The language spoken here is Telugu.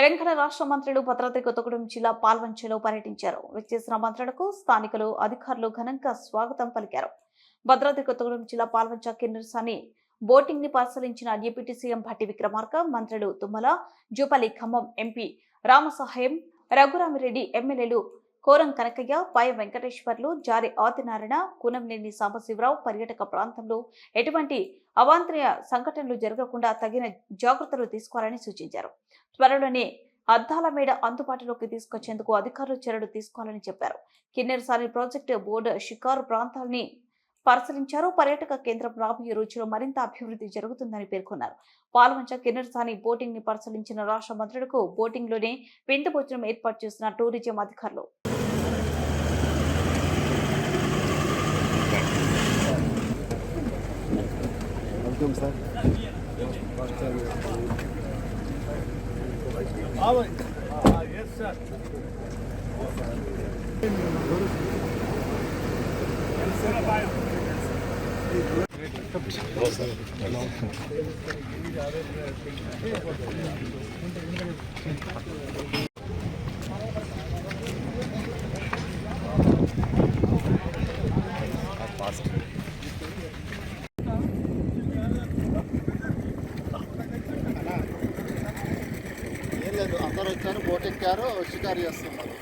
రాష్ట్ర మంత్రులు భద్రాద్రి కొత్తగూడెం జిల్లా పాల్వంచలో పర్యటించారు. విచ్చేసిన మంత్రులకు స్థానికులు అధికారులు ఘనంగా స్వాగతం పలికారు. భద్రాద్రి కొత్తగూడెం జిల్లా పాల్వంచ కిన్నెరసాని బోటింగ్ని పరిశీలించిన డిప్యూటీ సీఎం భట్టి విక్రమార్క మంత్రులు తుమ్మల జూపల్లి ఖమ్మం ఎంపీ రామసహాయం రఘురామిరెడ్డి ఎమ్మెల్యేలు కోరం కనకయ్య పై వెంకటేశ్వర్లు జారి ఆదినారాయణ కూనంనేని సాంబశివరావు పర్యాటక ప్రాంతంలో ఎటువంటి అవాంతరీయ సంఘటనలు జరగకుండా తగిన జాగ్రత్తలు తీసుకోవాలని సూచించారు. త్వరలోనే అద్దాల మేడ అందుబాటులోకి తీసుకొచ్చేందుకు అధికారులు చర్యలు తీసుకోవాలని చెప్పారు. కిన్నెరసాని ప్రాజెక్టు బోర్డు షికారు ప్రాంతాలని పరిశీలించారు. పర్యాటక కేంద్రం రాబోయే రోజుల్లో మరింత అభివృద్ధి జరుగుతుందని పేర్కొన్నారు. పాల్వంచ కిన్నెరసాని బోటింగ్ని పరిశీలించిన రాష్ట్ర మంత్రులకు బోటింగ్లోనే విందు భోజనం ఏర్పాటు చేసిన టూరిజం అధికారులు. సార్. అందరూ వచ్చారు బోట్ ఎక్కారు షికారు చేస్తున్నారు.